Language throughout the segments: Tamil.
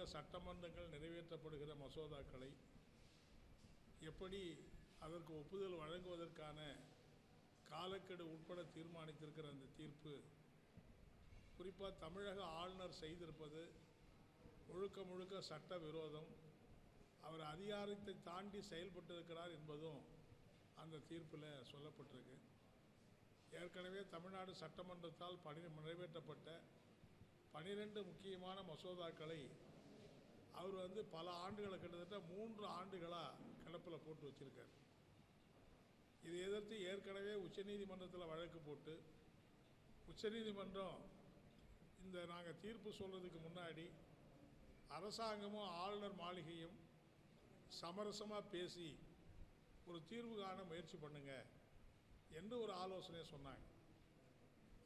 மாநில சட்டமன்றங்கள் நிறைவேற்றப்படுகிற மசோதாக்களை எப்படி அதற்கு ஒப்புதல் வழங்குவதற்கான காலக்கெடு உட்பட தீர்மானித்திருக்கிற அந்த தீர்ப்பு குறிப்பாக தமிழக ஆளுநர் செய்திருப்பது முழுக்க முழுக்க சட்ட விரோதம் அவர் அதிகாரத்தை தாண்டி செயல்பட்டிருக்கிறார் என்பதும் அந்த தீர்ப்பில் சொல்லப்பட்டிருக்கு. ஏற்கனவே தமிழ்நாடு சட்டமன்றத்தால் பணி நிறைவேற்றப்பட்ட பனிரெண்டு முக்கியமான மசோதாக்களை அவர் வந்து பல ஆண்டுகளை கிட்டத்தட்ட மூன்று ஆண்டுகளாக கிடப்பில் போட்டு வச்சுருக்கார். இதை எதிர்த்து ஏற்கனவே உச்சநீதிமன்றத்தில் வழக்கு போட்டு உச்சநீதிமன்றம் இந்த நாங்கள் தீர்ப்பு சொல்கிறதுக்கு முன்னாடி அரசாங்கமும் ஆளுநர் மாளிகையும் சமரசமாக பேசி ஒரு தீர்வு காண முயற்சி பண்ணுங்க என்று ஒரு ஆலோசனையை சொன்னாங்க.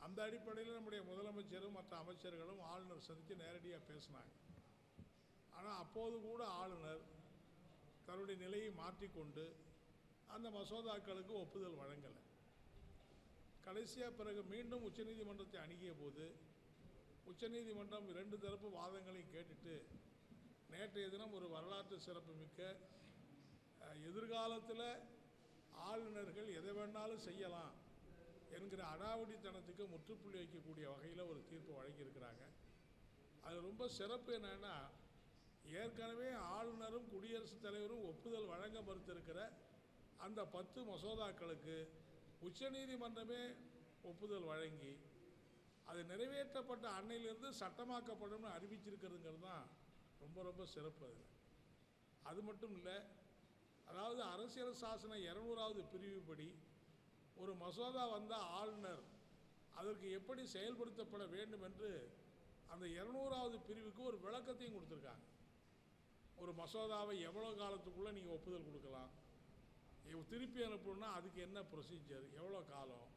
அந்த அடிப்படையில் நம்முடைய முதலமைச்சரும் மற்ற அமைச்சர்களும் ஆளுநர் சந்தித்து நேரடியாக பேசினாங்க. ஆனால் அப்போது கூட ஆளுநர் தன்னுடைய நிலையை மாற்றிக்கொண்டு அந்த மசோதாக்களுக்கு ஒப்புதல் வழங்கலை. கடைசியாக பிறகு மீண்டும் உச்சநீதிமன்றத்தை அணுகிய போது உச்சநீதிமன்றம் இரண்டு தரப்பு வாதங்களையும் கேட்டுட்டு நேற்றைய தினம் ஒரு வரலாற்று சிறப்புமிக்க எதிர்காலத்தில் ஆளுநர்கள் எதை வேணாலும் செய்யலாம் என்கிற அடாவடித்தனத்துக்கு முற்றுப்புள்ளி வைக்கக்கூடிய வகையில் ஒரு தீர்ப்பு வழங்கியிருக்கிறாங்க. அது ரொம்ப சிறப்பு என்னென்னா ஏற்கனவே ஆளுநரும் குடியரசுத் தலைவரும் ஒப்புதல் வழங்க மறுத்திருக்கிற அந்த பத்து மசோதாக்களுக்கு உச்சநீதிமன்றமே ஒப்புதல் வழங்கி அது நிறைவேற்றப்பட்ட அன்னையிலிருந்து சட்டமாக்கப்படும்னு அறிவிச்சிருக்கிறதுங்கிறது தான் ரொம்ப ரொம்ப சிறப்பு அதில். அது மட்டும் இல்லை அதாவது அரசியல் சாசன இரநூறாவது பிரிவுப்படி ஒரு மசோதா வந்தால் ஆளுநர் அதற்கு எப்படி செயல்படுத்தப்பட வேண்டும் என்று அந்த இரநூறாவது பிரிவுக்கு ஒரு விளக்கத்தையும் கொடுத்துருக்காங்க. ஒரு மசோதாவை எவ்வளோ காலத்துக்குள்ளே நீங்கள் ஒப்புதல் கொடுக்கலாம்? இவ- திருப்பி அனுப்பணும்னா அதுக்கு என்ன ப்ரொசீஜர் எவ்வளோ காலம்?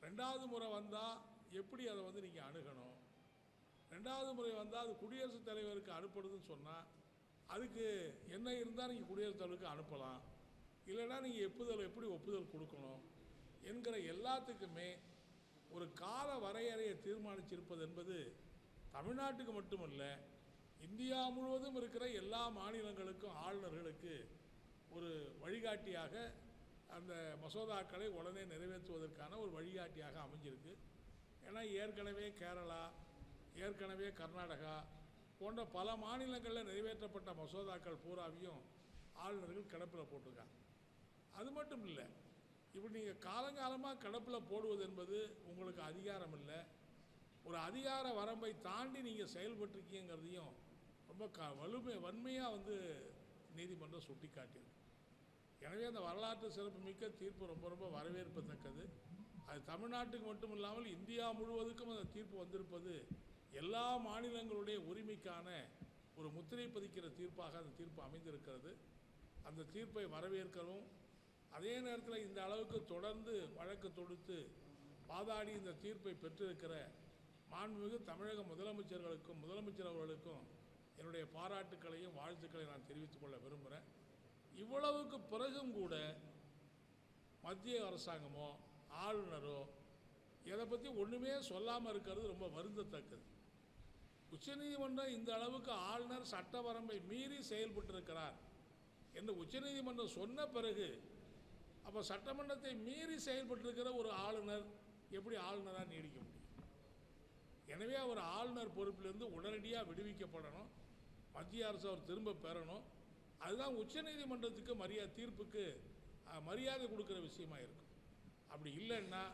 ரெண்டாவது முறை வந்தால் எப்படி அதை வந்து நீங்கள் அணுகணும்? ரெண்டாவது முறை வந்தால் அது குடியரசுத் தலைவருக்கு அனுப்புறதுன்னு சொன்னால் அதுக்கு என்ன இருந்தால் நீங்கள் குடியரசுத் தலைவருக்கு அனுப்பலாம். இல்லைன்னா நீங்கள் எப்புதல் எப்படி ஒப்புதல் கொடுக்கணும்? என்கிற எல்லாத்துக்குமே ஒரு கால வரையறையை தீர்மானிச்சிருப்பது என்பது தமிழ்நாட்டுக்கு மட்டுமல்ல இந்தியா முழுவதும் இருக்கிற எல்லா மாநிலங்களுக்கும் ஆளுநர்களுக்கு ஒரு வழிகாட்டியாக அந்த மசோதாக்களை உடனே நிறைவேற்றுவதற்கான ஒரு வழிகாட்டியாக அமைஞ்சிருக்கு. ஏன்னா ஏற்கனவே கேரளா ஏற்கனவே கர்நாடகா போன்ற பல மாநிலங்களில் நிறைவேற்றப்பட்ட மசோதாக்கள் பூராவையும் ஆளுநர்கள் கிடப்பில் போட்டிருக்காங்க. அது மட்டும் இல்லை இப்படி நீங்கள் காலங்காலமாக கிடப்பில் போடுவது என்பது உங்களுக்கு அதிகாரம் இல்லை. ஒரு அதிகார வரம்பை தாண்டி நீங்கள் செயல்பட்டிருக்கீங்கிறதையும் ரொம்ப க வலுமை வன்மையாக வந்து நீதிமன்றம் சுட்டி காட்டியது எனவே அந்த வரலாற்று சிறப்புமிக்க தீர்ப்பு ரொம்ப ரொம்ப வரவேற்பத்தக்கது. அது தமிழ்நாட்டுக்கு மட்டும் இல்லாமல் இந்தியா முழுவதுக்கும் அந்த தீர்ப்பு வந்திருப்பது எல்லா மாநிலங்களுடைய உரிமைக்கான ஒரு முத்திரை பதிக்கிற தீர்ப்பாக அந்த தீர்ப்பு அமைந்திருக்கிறது. அந்த தீர்ப்பை வரவேற்கவும் அதே நேரத்தில் இந்த அளவுக்கு தொடர்ந்து வழக்கு தொடுத்து வாதாடி இந்த தீர்ப்பை பெற்றிருக்கிற மாண்புமிகு தமிழக முதலமைச்சர்களுக்கும் முதலமைச்சர் அவர்களுக்கும் என்னுடைய பாராட்டுக்களையும் வாழ்த்துக்களையும் நான் தெரிவித்துக் கொள்ள விரும்புகிறேன் இவ்வளவுக்கு பிறகும் கூட மத்திய அரசாங்கமோ ஆளுநரோ இதை பற்றி ஒன்றுமே சொல்லாமல் இருக்கிறது ரொம்ப வருந்தத்தக்கது. உச்சநீதிமன்றம் இந்த அளவுக்கு ஆளுநர் சட்ட வரம்பை மீறி செயல்பட்டிருக்கிறார் என்று உச்சநீதிமன்றம் சொன்ன பிறகு அப்போ சட்டமன்றத்தை மீறி செயல்பட்டிருக்கிற ஒரு ஆளுநர் எப்படி ஆளுநராக நீடிக்க முடியும்? எனவே அவர் ஆளுநர் பொறுப்பிலிருந்து உடனடியாக விடுவிக்கப்படணும். மத்திய அரசு அவர் திரும்ப பெறணும். அதுதான் உச்சநீதிமன்றத்துக்கு மரியாதை தீர்ப்புக்கு மரியாதை கொடுக்குற விஷயமா இருக்கும். அப்படி இல்லைன்னா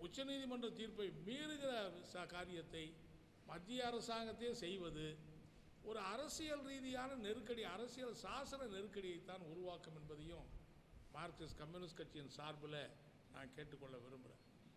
உச்சநீதிமன்ற தீர்ப்பை மீறுகிற ச- காரியத்தை மத்திய அரசாங்கத்தையே செய்வது ஒரு அரசியல் ரீதியான நெருக்கடி அரசியல் சாசன நெருக்கடியை தான் உருவாக்கும் என்பதையும் மார்க்சிஸ்ட் கம்யூனிஸ்ட் கட்சியின் சார்பில் நான் கேட்டுக்கொள்ள விரும்புகிறேன்.